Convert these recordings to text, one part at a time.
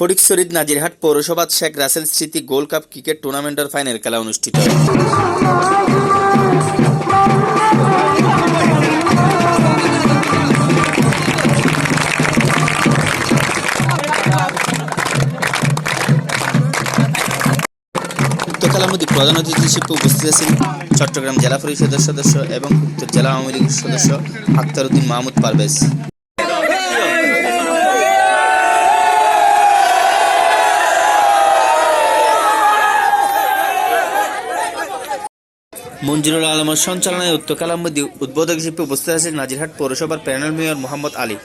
ফটিকছড়ির নাজিরহাট পৌরসভাত শেখ রাসেল স্মৃতি gold cup cricket টুর্নামেন্টের final খেলা অনুষ্ঠিত উক্ত খেলার মধ্যে প্রধান অতিথি হিসেবে উপস্থিত আছেন চট্টগ্রাম জেলা পরিষদের সদস্য এবং উত্তর জেলা আওয়ামী লীগের সদস্য আক্তার উদ্দিন মাহমুদ পারভেজ। মঞ্জুরুল আলমের সঞ্চালনায় খেলার মধ্যে উদ্বোধক হিসেবে উপস্থিত আছেন নাজিরহাট পৌরসভার প্যানেল মেয়র মোহাম্মদ আলী।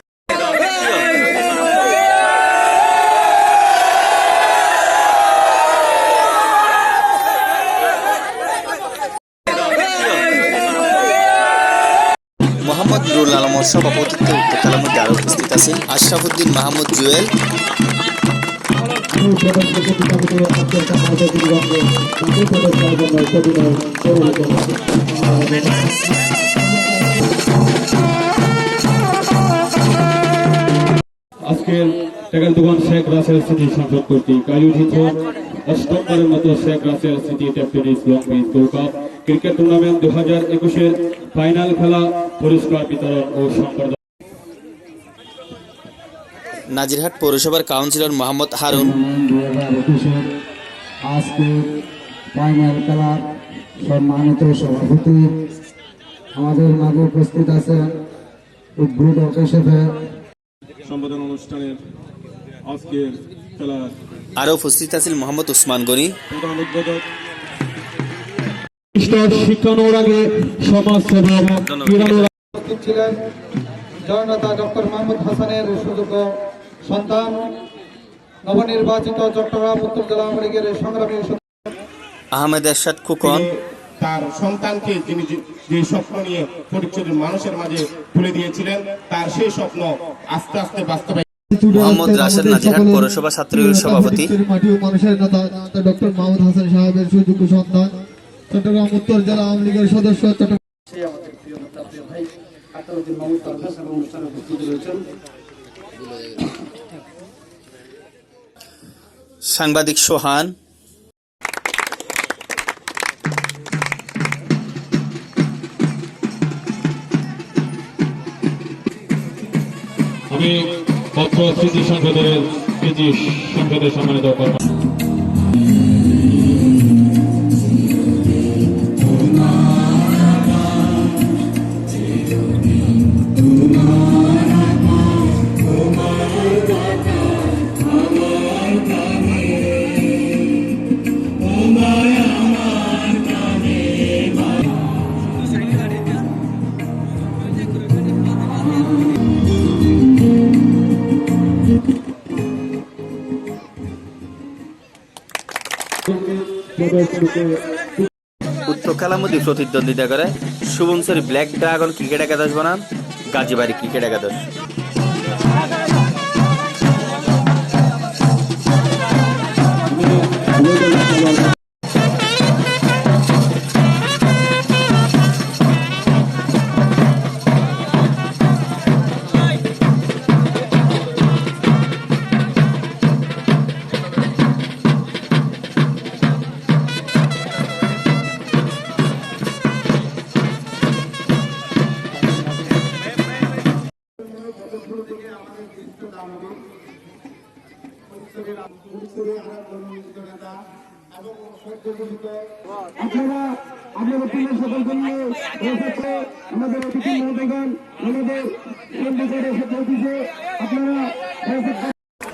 মোহাম্মদ নুরুল আলমের সভাপতিত্বে খেলার মধ্যে আরও উপস্থিত আছেন আশরাফুদ্দিন মাহমুদ জুয়েল। আজকের দোকান শেখ রাসেল স্মৃতি সংসদ কর্তৃক আয়োজিত অষ্টমবারের মতো Sheikh Russel cup cricket tournament দু হাজার একুশের ফাইনাল খেলা পুরস্কার বিতরণ ও সম্বর্ধনা। নাজিরহাট পৌরসভার কাউন্সিলর মোহাম্মদ হারুন। আজকে ফাইনাল খেলার সম্মানিত সভাপতি আমাদের মাঝে উপস্থিত আছেন হিসেবে সম্বোধন অনুষ্ঠানের আজকের খেলার আরও উপস্থিত আছেন মোহাম্মদ উসমান গনি। প্রধান উদ্বোধক। শিক্ষানোর আগে সমাজ উপস্থিত ছিলেন জননেতা ডক্টর মোহাম্মদ হাসানের সুযোগ্য সন্তান নবনির্বাচিত চট্টগ্রাম উত্তর জেলা আওয়ামী লীগের সংগ্রামী আহমেদ এরশাদ খুকন। তার সন্তানকে তিনি যে- যে স্বপ্ন নিয়ে ফটিকছড়ির মানুষের মাঝে তুলে দিয়েছিলেন তার সেই স্বপ্ন আস্তে আস্তে বাস্তবায়িত মোহাম্মদ রাশেদ নাজিরহাট পৌরসভা ছাত্রলীগের সভাপতি। মানুষের নেতা ডক্টর মাহমুদ হাসান সাহেবের সুযোগ্য সন্তান চট্টগ্রাম উত্তর জেলা আওয়ামী লীগের সদস্য চট্টগ্রাম সাংবাদিক সোহান। আমি পত্র স্মৃতি সংসদের স্মৃতি সংসদের সম্মানিত কর্মী উক্ত খেলার মধ্যে প্রতিদ্বন্দ্বিতা করে শুভংসরি ব্ল্যাক ড্রাগন ক্রিকেট একাদশ বনাম গাজীবাড়ি ক্রিকেট একাদশ। আপনারা প্রিয় সকলকে নিয়ে এসেছে আমাদের অতিথি মহোদয়গণ, আমাদের কেন্দ্রীয় এসে পৌঁছেছে আপনারা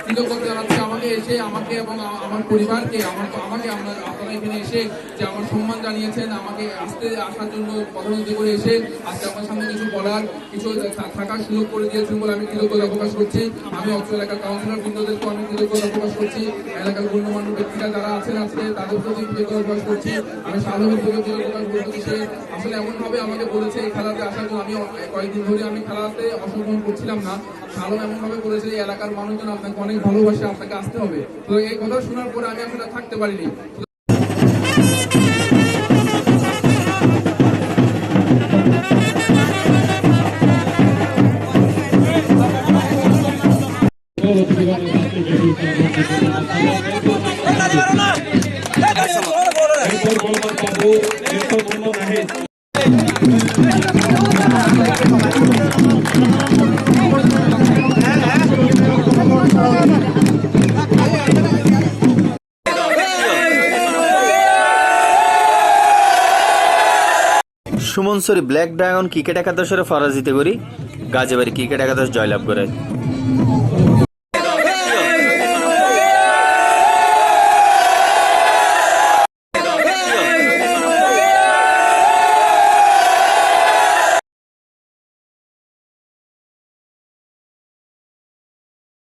কৃতজ্ঞতা জানাচ্ছি আমাকে এসে আমাকে এবং আমার পরিবারকে, আমার আমাকে আমরা আপনারা এখানে এসে যে আমার সম্মান জানিয়েছেন, আমাকে আসতে, আসার জন্য পদোন্নতি করে এসে আজকে আমার সামনে কিছু বলার, কিছু থাকার সুযোগ করে দিয়েছেন বলে আমি কৃতজ্ঞতা প্রকাশ করছি। আমি অত্র এলাকার কাউন্সিলর বৃন্দদেরকেও আমি কৃতজ্ঞতা প্রকাশ করছি। এলাকার গণ্যমান্য ব্যক্তিরা যারা আছেন আজকে, তাদের প্রতি কৃতজ্ঞতা প্রকাশ করছি। আমি সাধারণ থেকে কৃতজ্ঞতা প্রকাশ করছি। আসলে এমনভাবে আমাকে বলেছে এই খেলাতে আসার জন্য। আমি কয়েকদিন ধরে আমি খেলাতে অংশগ্রহণ করছিলাম না। সালম এমন ভাবে বলেছে এই এলাকার মানুষজন, আপনাকে অনেক ভালোবাসে, আপনাকে আসতে হবে। তো এই কথা শোনার পরে আমি আসলে থাকতে পারিনি। অতিথিগণ এরপর Sumon sorry black dragon cricket একাদশের ফরাজিতে করি। গাজেবাড়ি ক্রিকেট একাদশ জয়লাভ করে।